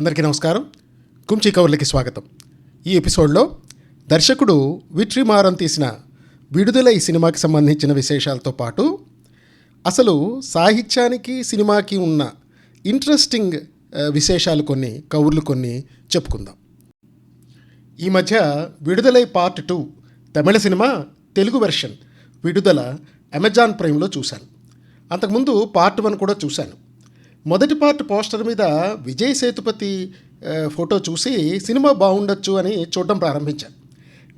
అందరికీ నమస్కారం. కుంచి కవర్లకి స్వాగతం. ఈ ఎపిసోడ్లో దర్శకుడు విట్రిమారన్ తీసిన విడుదల ఈ సినిమాకి సంబంధించిన విశేషాలతో పాటు అసలు సాహిత్యానికి సినిమాకి ఉన్న ఇంట్రెస్టింగ్ విశేషాలు కొన్ని కవుర్లు కొన్ని చెప్పుకుందాం. ఈ మధ్య విడుదలై పార్ట్ టూ తమిళ సినిమా తెలుగు వెర్షన్ విడుదల అమెజాన్ ప్రైమ్లో చూశాను. అంతకుముందు పార్ట్ వన్ కూడా చూశాను. మొదటి పార్ట్ పోస్టర్ మీద విజయ్ సేతుపతి ఫోటో చూసి సినిమా బాగుండొచ్చు అని చూడడం ప్రారంభించాను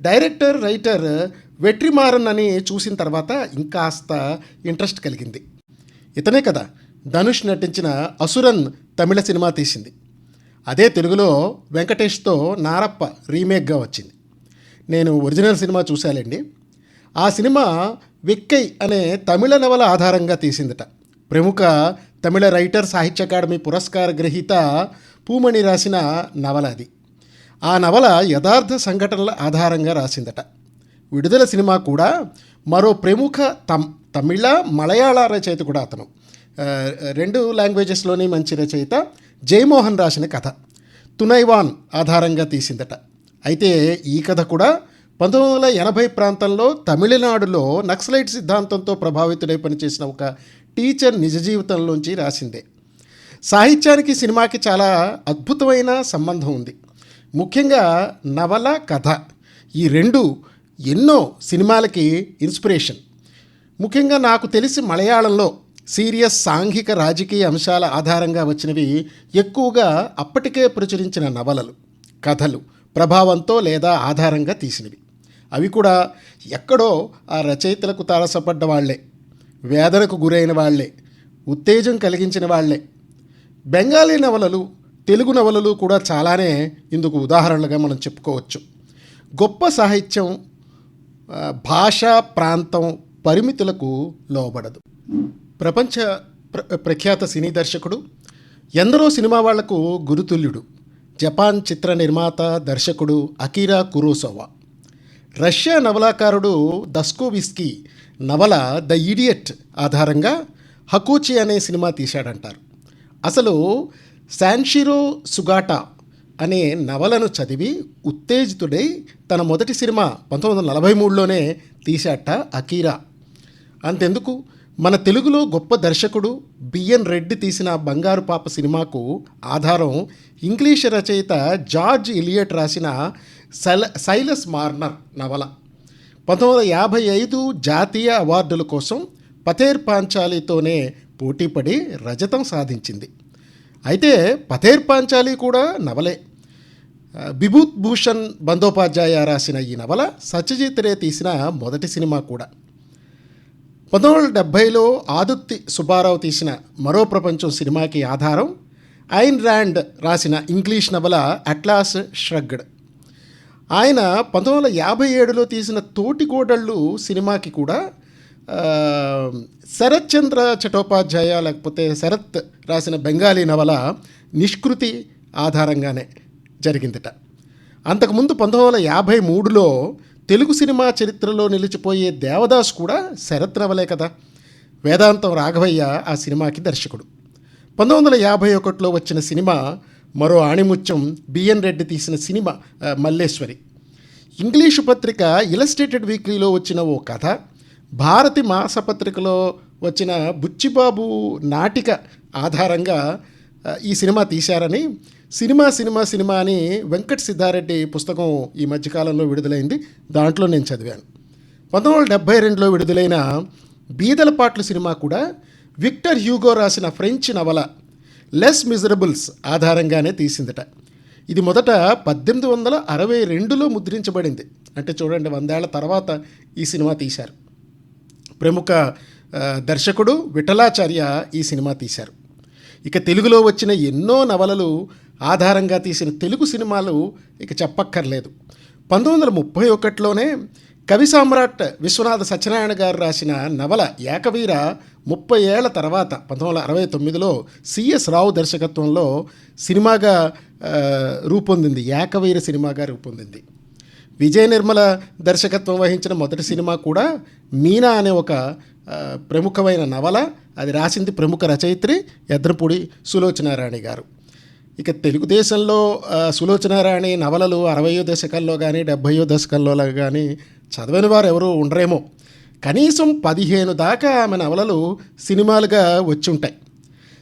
డైరెక్టర్ రైటర్ వెట్రిమారన్ అని చూసిన తర్వాత ఇంకాస్త ఇంట్రెస్ట్ కలిగింది. ఇతనే కదా ధనుష్ నటించిన అసురన్ తమిళ సినిమా తీసింది. అదే తెలుగులో వెంకటేష్తో నారప్ప రీమేక్గా వచ్చింది. నేను ఒరిజినల్ సినిమా చూశాలండి. ఆ సినిమా విక్కై అనే తమిళ నవల ఆధారంగా తీసిందట. ప్రముఖ తమిళ రైటర్ సాహిత్య అకాడమీ పురస్కార గ్రహీత పూమణి రాసిన నవల అది. ఆ నవల యథార్థ సంఘటనల ఆధారంగా రాసిందట. విడుదల సినిమా కూడా మరో ప్రముఖ తమ్ తమిళ మలయాళ రచయిత కూడా అతను. రెండు లాంగ్వేజెస్లోని మంచి రచయిత జయమోహన్ రాసిన కథ. తునైవాన్ ఆధారంగా తీసిందట. అయితే ఈ కథ కూడా పంతొమ్మిది వందల ఎనభై ప్రాంతంలో తమిళనాడులో నక్సలైట్ సిద్ధాంతంతో ప్రభావితుడై పనిచేసిన ఒక టీచర్ నిజ జీవితంలోంచి రాసిందే. సాహిత్యానికి సినిమాకి చాలా అద్భుతమైన సంబంధం ఉంది. ముఖ్యంగా నవల కథ ఈ రెండు ఎన్నో సినిమాలకి ఇన్స్పిరేషన్. ముఖ్యంగా నాకు తెలిసి మలయాళంలో సీరియస్ సాంఘిక రాజకీయ అంశాల ఆధారంగా వచ్చినవి ఎక్కువగా అప్పటికే ప్రచురించిన నవలలు కథలు ప్రభావంతో లేదా ఆధారంగా తీసినవి. అవి కూడా ఎక్కడో ఆ రచయితలకు తారసపడ్డ వాళ్ళే. వేదనకు గురైన వాళ్ళే ఉత్తేజం కలిగించిన వాళ్ళే. బెంగాలీ నవలలు తెలుగు నవలలు కూడా చాలానే ఇందుకు ఉదాహరణలుగా మనం చెప్పుకోవచ్చు. గొప్ప సాహిత్యం భాష ప్రాంతం పరిమితులకు లోబడదు. ప్రపంచ ప్ర- ప్రఖ్యాత సినీ దర్శకుడు ఎందరో సినిమా వాళ్ళకు గురుతుల్యుడు జపాన్ చిత్ర నిర్మాత దర్శకుడు అకీరా కురోసోవా. రష్యా నవలాకారుడు దస్కోవిస్కీ నవల ద ఇడియట్ ఆధారంగా హకూచి అనే సినిమా తీశాడంటారు. అసలు శాన్షిరో సుగాటా అనే నవలను చదివి ఉత్తేజితుడై తన మొదటి సినిమా పంతొమ్మిది వందల నలభై మూడులోనే తీశాట అకీరా. అంతెందుకు? మన తెలుగులో గొప్ప దర్శకుడు బిఎన్ రెడ్డి తీసిన బంగారు పాప సినిమాకు ఆధారం ఇంగ్లీష్ రచయిత జార్జ్ ఇలియట్ రాసిన సైల సైలస్ మార్నర్ నవల. పంతొమ్మిది వందల యాభై ఐదు జాతీయ అవార్డుల కోసం పథేర్ పాంచాలితోనే పోటీపడి రజతం సాధించింది. అయితే పథేర్ పాంచాలి కూడా నవలే. బిభూత్ భూషణ్ బందోపాధ్యాయ రాసిన ఈ నవల సత్యజిత్ రే తీసిన మొదటి సినిమా కూడా. పంతొమ్మిది వందల డెబ్భైలో ఆదుత్తి సుబ్బారావు తీసిన మరో ప్రపంచం సినిమాకి ఆధారం ఐన్ ర్యాండ్ రాసిన ఇంగ్లీష్ నవల అట్లాస్ ష్రగ్డ్. ఆయన పంతొమ్మిది వందల యాభై ఏడులో తీసిన తోటికోడళ్ళు సినిమాకి కూడా శరత్ చంద్ర చటోపాధ్యాయ లేకపోతే శరత్ రాసిన బెంగాలీ నవల నిష్కృతి ఆధారంగానే జరిగిందట. అంతకుముందు పంతొమ్మిది వందల యాభై మూడులో తెలుగు సినిమా చరిత్రలో నిలిచిపోయే దేవదాస్ కూడా శరత్ నవలే కదా. వేదాంతం రాఘవయ్య ఆ సినిమాకి దర్శకుడు. పంతొమ్మిది వందల యాభై ఒకటిలో వచ్చిన సినిమా మరో ఆణిముత్యం బిఎన్ రెడ్డి తీసిన సినిమా మల్లేశ్వరి. ఇంగ్లీషు పత్రిక ఇలస్ట్రేటెడ్ వీక్లీలో వచ్చిన ఓ కథ భారతి మాసపత్రికలో వచ్చిన బుచ్చిబాబు నాటిక ఆధారంగా ఈ సినిమా తీశారని సినిమా సినిమా సినిమా అని వెంకట్ సిద్ధారెడ్డి పుస్తకం ఈ మధ్యకాలంలో విడుదలైంది. దాంట్లో నేను చదివాను. పంతొమ్మిది వందల డెబ్భై రెండులో విడుదలైన బీదల పాటలు సినిమా కూడా విక్టర్ హ్యూగో రాసిన ఫ్రెంచ్ నవల లెస్ మిజరబుల్స్ ఆధారంగానే తీసిందట. ఇది మొదట పద్దెనిమిది వందల అరవై రెండులో ముద్రించబడింది. అంటే చూడండి వందేళ్ళ తర్వాత ఈ సినిమా తీశారు. ప్రముఖ దర్శకుడు విఠలాచార్య ఈ సినిమా తీశారు. ఇక తెలుగులో వచ్చిన ఎన్నో నవలలు ఆధారంగా తీసిన తెలుగు సినిమాలు ఇక చెప్పక్కర్లేదు. పంతొమ్మిది వందల ముప్పై ఒకటిలోనే కవి సామ్రాట్ విశ్వనాథ సత్యనారాయణ గారు రాసిన నవల ఏకవీర ముప్పై ఏళ్ళ తర్వాత పంతొమ్మిది వందల అరవై తొమ్మిదిలో సిఎస్ రావు దర్శకత్వంలో సినిమాగా రూపొందింది. ఏకవీర సినిమాగా రూపొందింది. విజయ నిర్మల దర్శకత్వం వహించిన మొదటి సినిమా కూడా మీనా అనే ఒక ప్రముఖమైన నవల. అది రాసింది ప్రముఖ రచయిత్రి ఎద్రపూడి సులోచనారాణి గారు. ఇక తెలుగుదేశంలో సులోచనారాణి నవలలు అరవయో దశకంలో కానీ డెబ్భయో దశకంలో కానీ చదవని వారు ఎవరు ఉండరేమో. కనీసం పదిహేను దాకా ఆమె నవలలు సినిమాలుగా వచ్చి ఉంటాయి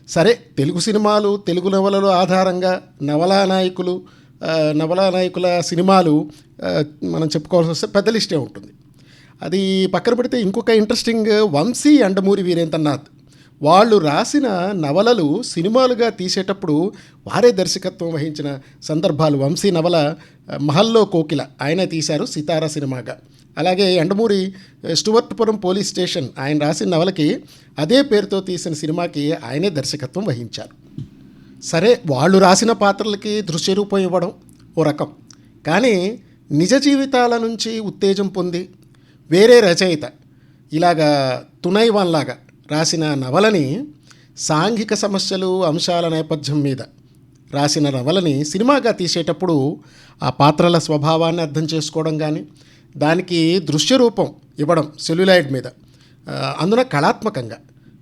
సరే తెలుగు సినిమాలు తెలుగు నవలలు ఆధారంగా నవలా నాయకులు నవలా నాయకుల సినిమాలు మనం చెప్పుకోవాల్సి వస్తే పెద్ద లిస్టే ఉంటుంది. అది పక్కన పెడితే ఇంకొక ఇంట్రెస్టింగ్ వంశీ అండమూరి వీరేంద్రనాథ్. వాళ్ళు రాసిన నవలలు సినిమాలుగా తీసేటప్పుడు వారే దర్శకత్వం వహించిన సందర్భాలు. వంశీ నవల మహల్లో కోకిల ఆయన తీశారు సితారా సినిమాగా. అలాగే ఎండమూరి స్టువర్ట్పురం పోలీస్ స్టేషన్ ఆయన రాసిన నవలకి అదే పేరుతో తీసిన సినిమాకి ఆయనే దర్శకత్వం వహించారు. సరే వాళ్ళు రాసిన పాత్రలకి దృశ్య రూపం ఇవ్వడం ఓ రకం. కానీ నిజ జీవితాల నుంచి ఉత్తేజం పొంది వేరే రచయిత ఇలాగా తునైవాన్లాగా రాసిన నవలని సాంఘిక సమస్యలు అంశాల నేపథ్యం మీద రాసిన నవలని సినిమాగా తీసేటప్పుడు ఆ పాత్రల స్వభావాన్ని అర్థం చేసుకోవడం కానీ దానికి దృశ్య రూపం ఇవ్వడం సెల్యులాయిడ్ మీద. అందున కళాత్మకంగా.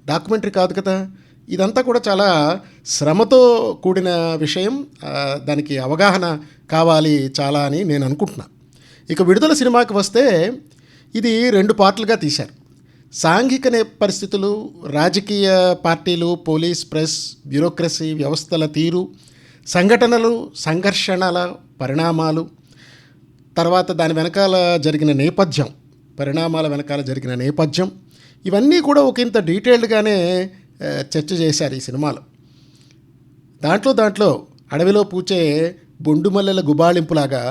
డాక్యుమెంటరీ కాదు కదా. ఇదంతా కూడా చాలా శ్రమతో కూడిన విషయం. దానికి అవగాహన కావాలి చాలా అని నేను అనుకుంటున్నా. ఇక విడుదల సినిమాకి వస్తే ఇది రెండు పార్ట్లుగా తీశారు. సాంఘిక పరిస్థితులు రాజకీయ పార్టీలు పోలీస్ ప్రెస్ బ్యూరోక్రసీ వ్యవస్థల తీరు సంఘటనలు సంఘర్షణల పరిణామాలు తర్వాత దాని వెనకాల జరిగిన నేపథ్యం పరిణామాల వెనకాల జరిగిన నేపథ్యం ఇవన్నీ కూడా ఒక ఇంత డీటెయిల్డ్గానే చర్చ చేశారు ఈ సినిమాలో. దాంట్లో దాంట్లో అడవిలో పూచే బొండుమల్లెల గుబాళింపులాగా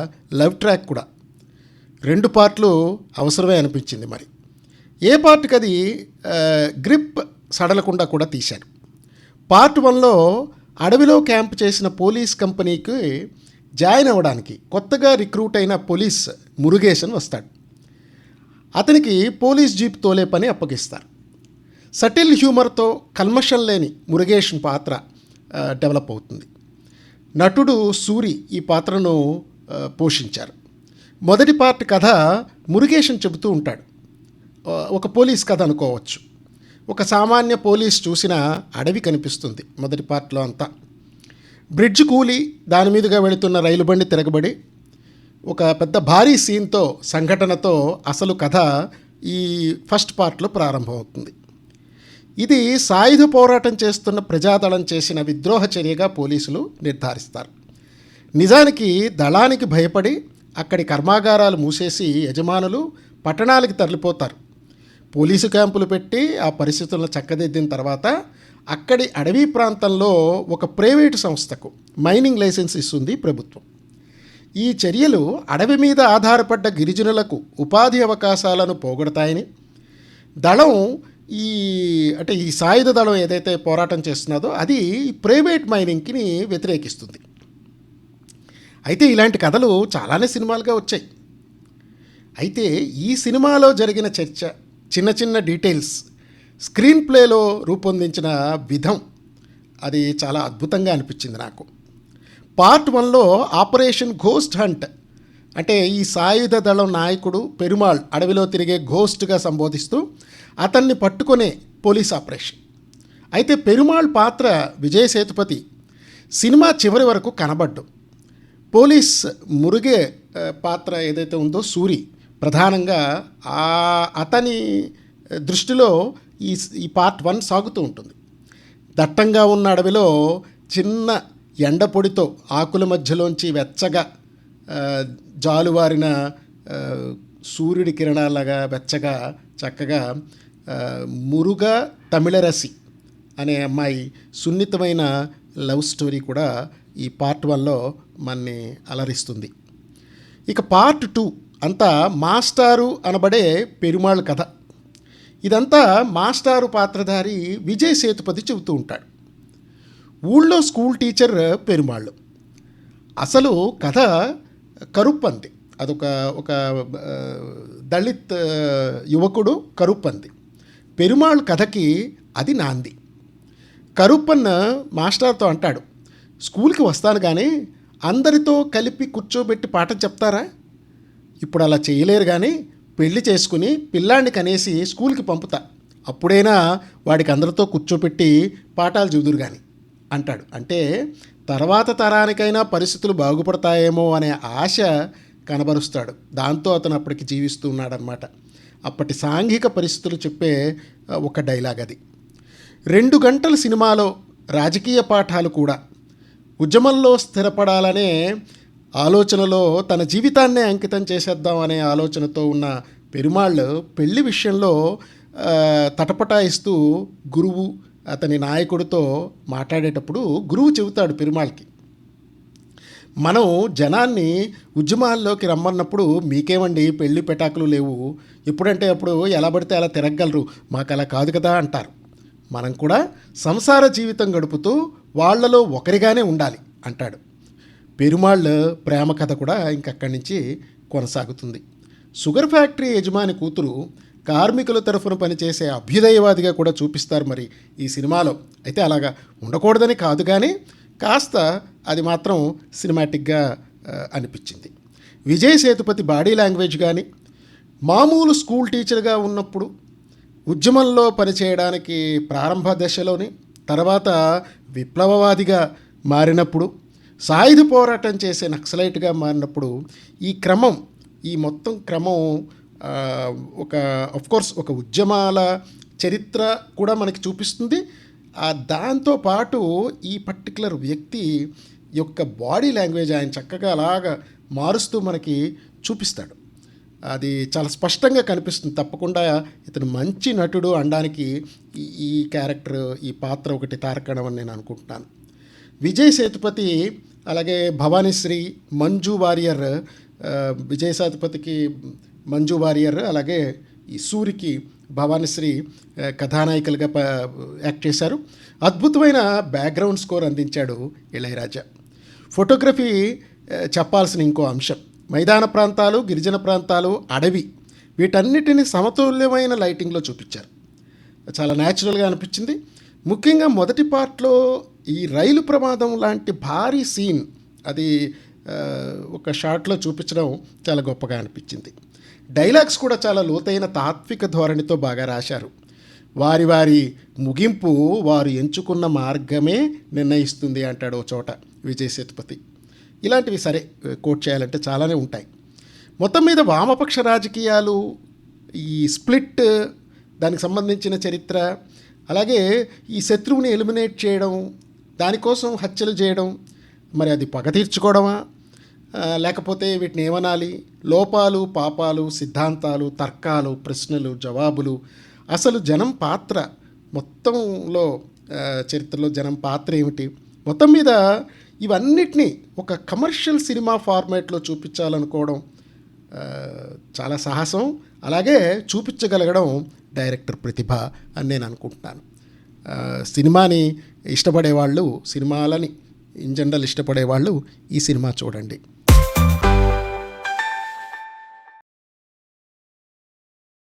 లవ్ ట్రాక్ కూడా. రెండు పార్ట్లు అవసరమే అనిపించింది మరి. ఏ పార్ట్కి అది గ్రిప్ సడలకుండా కూడా తీశారు. పార్ట్ వన్లో అడవిలో క్యాంప్ చేసిన పోలీస్ కంపెనీకి జాయిన్ అవ్వడానికి కొత్తగా రిక్రూట్ అయిన పోలీస్ మురుగేశన్ వస్తాడు. అతనికి పోలీస్ జీప్ తోలే పని అప్పగిస్తారు. సటిల్ హ్యూమర్తో కల్మషం లేని మురుగేషన్ పాత్ర డెవలప్ అవుతుంది. నటుడు సూరి ఈ పాత్రను పోషించారు. మొదటి పార్ట్ కథ మురుగేషన్ చెబుతూ ఉంటాడు. ఒక పోలీస్ కథ అనుకోవచ్చు. ఒక సామాన్య పోలీస్ చూసిన అడవి కనిపిస్తుంది మొదటి పార్ట్లో అంతా. బ్రిడ్జ్ కూలి దాని మీదుగా వెళుతున్న రైలు బండి తిరగబడి ఒక పెద్ద భారీ సీన్తో సంఘటనతో అసలు కథ ఈ ఫస్ట్ పార్ట్లో ప్రారంభమవుతుంది. ఇది సాయుధ పోరాటం చేస్తున్న ప్రజాదళం చేసిన విద్రోహ చర్యగా పోలీసులు నిర్ధారిస్తారు. నిజానికి దళానికి భయపడి అక్కడి కర్మాగారాలు మూసేసి యజమానులు పట్టణాలకి తరలిపోతారు. పోలీసు క్యాంపులు పెట్టి ఆ పరిస్థితులను చక్కదిద్దిన తర్వాత అక్కడి అడవి ప్రాంతంలో ఒక ప్రైవేటు సంస్థకు మైనింగ్ లైసెన్స్ ఇస్తుంది ప్రభుత్వం. ఈ చర్యలు అడవి మీద ఆధారపడ్డ గిరిజనులకు ఉపాధి అవకాశాలను పోగొడతాయని దళం ఈ అంటే ఈ సాయుధ దళం ఏదైతే పోరాటం చేస్తున్నదో అది ప్రైవేట్ మైనింగ్కి వ్యతిరేకిస్తుంది. అయితే ఇలాంటి కథలు చాలానే సినిమాలుగా వచ్చాయి. అయితే ఈ సినిమాలో జరిగిన చర్చ చిన్న చిన్న డీటెయిల్స్. స్క్రీన్ ప్లేలో రూపొందించిన విధం అది చాలా అద్భుతంగా అనిపించింది నాకు. పార్ట్ వన్లో ఆపరేషన్ ఘోస్ట్ హంట్ అంటే ఈ సాయుధ దళం నాయకుడు పెరుమాళ్ అడవిలో తిరిగే ఘోస్ట్గా సంబోధిస్తూ అతన్ని పట్టుకునే పోలీస్ ఆపరేషన్. అయితే పెరుమాళ్ పాత్ర విజయ్ సేతుపతి సినిమా చివరి వరకు కనబడ్డు. పోలీస్ మురుగే పాత్ర ఏదైతే ఉందో సూరి ప్రధానంగా ఆ అతని దృష్టిలో ఈ ఈ పార్ట్ వన్ సాగుతూ ఉంటుంది. దట్టంగా ఉన్న అడవిలో చిన్న ఎండపొడితో ఆకుల మధ్యలోంచి వెచ్చగా జాలువారిన సూర్యుడి కిరణాలగా వెచ్చగా చక్కగా మురుగ తమిళరసి అనే అమ్మాయి సున్నితమైన లవ్ స్టోరీ కూడా ఈ పార్ట్ వన్లో మన్ని అలరిస్తుంది. ఇక పార్ట్ టూ అంతా మాస్టారు అనబడే పెరుమాళ్ కథ. ఇదంతా మాస్టారు పాత్రధారి విజయ్ సేతుపతి చెబుతూ ఉంటాడు. ఊళ్ళో స్కూల్ టీచర్ పెరుమాళ్ళు. అసలు కథ కరుప్పంది. అదొక ఒక దళిత్ యువకుడు కరుప్పంది. పెరుమాళ్ కథకి అది నాంది. కరుప్పన్న మాస్టర్తో అంటాడు స్కూల్కి వస్తాను కానీ అందరితో కలిపి కూర్చోబెట్టి పాఠం చెప్తారా? ఇప్పుడు అలా చేయలేరు కానీ పెళ్ళి చేసుకుని పిల్లాన్ని కనేసి స్కూల్కి పంపుతా. అప్పుడైనా వాడికి అందరితో కూర్చోపెట్టి పాఠాలు చూదురు కానీ అంటాడు. అంటే తర్వాత తరానికైనా పరిస్థితులు బాగుపడతాయేమో అనే ఆశ కనబరుస్తాడు. దాంతో అతను అప్పటికి జీవిస్తూ ఉన్నాడనమాట అప్పటి సాంఘిక పరిస్థితులు చెప్పే ఒక డైలాగ్ అది. రెండు గంటల సినిమాలో రాజకీయ పాఠాలు కూడా. ఉద్యమంలో స్థిరపడాలనే ఆలోచనలో తన జీవితాన్నే అంకితం చేసేద్దాం అనే ఆలోచనతో ఉన్న పెరుమాళ్ళు పెళ్ళి విషయంలో తటపటాయిస్తూ గురువు అతని నాయకుడితో మాట్లాడేటప్పుడు గురువు చెబుతాడు పెరుమాళ్ళకి మనం జనాన్ని ఉద్యమాల్లోకి రమ్మన్నప్పుడు మీకేమండి పెళ్ళి పెటాకులు లేవు? ఎప్పుడంటే అప్పుడు ఎలా పడితే అలా తిరగలరు మాకు అలా కాదు కదా అంటారు. మనం కూడా సంసార జీవితం గడుపుతూ వాళ్ళలో ఒకరిగానే ఉండాలి అంటాడు. పెరుమాళ్ళ ప్రేమ కథ కూడా ఇంకక్కడి నుంచి కొనసాగుతుంది. షుగర్ ఫ్యాక్టరీ యజమాని కూతురు కార్మికుల తరఫున పనిచేసే అభ్యుదయవాదిగా కూడా చూపిస్తారు మరి ఈ సినిమాలో. అయితే అలాగా ఉండకూడదని కాదు కానీ కాస్త అది మాత్రం సినిమాటిక్గా అనిపించింది. విజయ్ సేతుపతి బాడీ లాంగ్వేజ్ కానీ మామూలు స్కూల్ టీచర్గా ఉన్నప్పుడు ఉద్యమంలో పనిచేయడానికి ప్రారంభ దశలోని తర్వాత విప్లవవాదిగా మారినప్పుడు సాయుధ పోరాటం చేసే నక్సలైట్గా మారినప్పుడు ఈ క్రమం ఈ మొత్తం క్రమం ఒక కోర్స్ ఒక ఉద్యమాల చరిత్ర కూడా మనకి చూపిస్తుంది. దాంతో పాటు ఈ పర్టికులర్ వ్యక్తి యొక్క బాడీ లాంగ్వేజ్ ఆయన చక్కగా అలాగా మారుస్తూ మనకి చూపిస్తాడు. అది చాలా స్పష్టంగా కనిపిస్తుంది. తప్పకుండా ఇతను మంచి నటుడు అనడానికి ఈ- ఈ క్యారెక్టర్ ఈ పాత్ర ఒకటి తారకడం అని నేను అనుకుంటున్నాను. విజయ్ సేతుపతి అలాగే భవానీశ్రీ మంజు వారియర్ విజయ్ సేతుపతికి మంజు వారియర్ అలాగే ఈ సూరికి భవానీశ్రీ ఆ, కథానాయికలుగా ప యాక్ట్ చేశారు. అద్భుతమైన బ్యాక్గ్రౌండ్ స్కోర్ అందించాడు ఇళయరాజా. ఫోటోగ్రఫీ చెప్పాల్సిన ఇంకో అంశం. మైదాన ప్రాంతాలు గిరిజన ప్రాంతాలు అడవి వీటన్నిటిని సమతుల్యమైన లైటింగ్లో చూపించారు. చాలా న్యాచురల్గా అనిపించింది. ముఖ్యంగా మొదటి పార్ట్లో ఈ రైలు ప్రమాదం లాంటి భారీ సీన్ అది ఒక షాట్లో చూపించడం చాలా గొప్పగా అనిపించింది. డైలాగ్స్ కూడా చాలా లోతైన తాత్విక ధోరణితో బాగా రాశారు. వారి వారి ముగింపు వారు ఎంచుకున్న మార్గమే నిర్ణయిస్తుంది అంటాడు ఓ చోట విజయ్ సేతుపతి. ఇలాంటివి సరే కోట్ చేయాలంటే చాలానే ఉంటాయి. మొత్తం మీద వామపక్ష రాజకీయాలు ఈ స్ప్లిట్ దానికి సంబంధించిన చరిత్ర అలాగే ఈ శత్రువుని ఎలిమినేట్ చేయడం దానికోసం హత్యలు చేయడం మరి అది పగ తీర్చుకోవడమా? లేకపోతే వీటిని ఏమనాలి? లోపాలు పాపాలు సిద్ధాంతాలు తర్కాలు ప్రశ్నలు జవాబులు. అసలు జనం పాత్ర మొత్తంలో చరిత్రలో జనం పాత్ర ఏమిటి? మొత్తం మీద ఇవన్నిటినీ ఒక కమర్షియల్ సినిమా ఫార్మాట్లో చూపించాలనుకోవడం చాలా సాహసం. అలాగే చూపించగలగడం డైరెక్టర్ ప్రతిభ అని నేను అనుకుంటున్నాను. సినిమాని ఇష్టపడేవాళ్ళు సినిమాలని ఇన్ జనరల్ ఇష్టపడేవాళ్ళు ఈ సినిమా చూడండి.